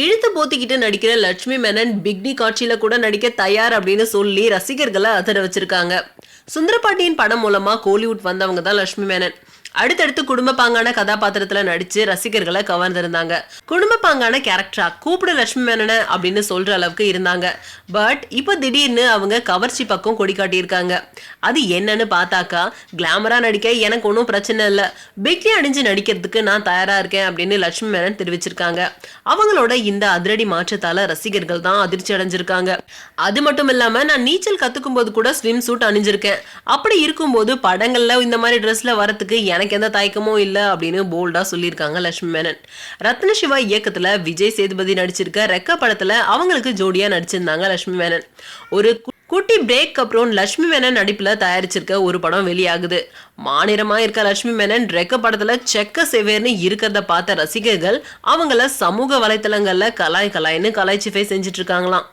இழுத்து போத்திக்கிட்டு நடிக்கிற லட்சுமி மேனன் பிக்னி காட்சியில கூட நடிக்க தயார் அப்படின்னு சொல்லி ரசிகர்களை அதர வச்சிருக்காங்க. சுந்தரபாட்டியின் படம் மூலமா கோலிவுட் வந்தவங்க தான் லட்சுமி மேனன். அடுத்தடுத்து குடும்ப பாங்கான கதாபாத்திரத்துல நடிச்சு ரசிகர்களை கவர்ந்திருந்தாங்க. குடும்ப பாங்கான கேரக்டரா கூப்பிடு லட்சுமி மேனன அப்படின்னு சொல்ற அளவுக்கு இருந்தாங்க. பட் இப்போ திடீர்னு அவங்க கவர்ச்சி பக்கம் கொடி காட்டியிருக்காங்க. அது என்னன்னு பார்த்தாக்கா கிளாமரா நடிக்க எனக்கு ஒன்றும் பிரச்சனை இல்லை. பிக்லி அணிஞ்சு நடிக்கிறதுக்கு நான் தயாரா இருக்கேன் அப்படின்னு லட்சுமி மேனன் தெரிவிச்சிருக்காங்க. அவங்களோட இந்த அதிரடி மாற்றத்தால ரசிகர்கள் தான் அதிர்ச்சி அடைஞ்சிருக்காங்க. அது மட்டும் இல்லாம நான் நீச்சல் கத்துக்கும் போது கூட ஸ்விம் சூட் அணிஞ்சிருக்கேன். அப்படி இருக்கும்போது படங்கள்ல இந்த மாதிரி ட்ரெஸ்ல வரத்துக்கு எனக்கு எந்த தயக்கமும் இல்லை அப்படின்னு போல்டா சொல்லியிருக்காங்க லட்சுமி மேனன். ரத்ன சிவா இயக்கத்துல விஜய் சேதுபதி நடிச்சிருக்க ரெக்க படத்துல அவங்களுக்கு ஜோடியா நடிச்சிருந்தாங்க லட்சுமி மேனன். ஒரு குட்டி பிரேக் அப்புறம் லட்சுமி மேனன் நடிப்புல தயாரிச்சிருக்க ஒரு படம் வெளியாகுது. மாநிலமாக இருக்க லட்சுமி மேனன் ரெக்க படத்துல செக்க செவேர்னு இருக்கிறத பார்த்த ரசிகர்கள் அவங்கள சமூக வலைத்தளங்கள்ல கலாய் கலாய்னு கலாய்ச்சி ஃபே செஞ்சுட்டு இருக்காங்களாம்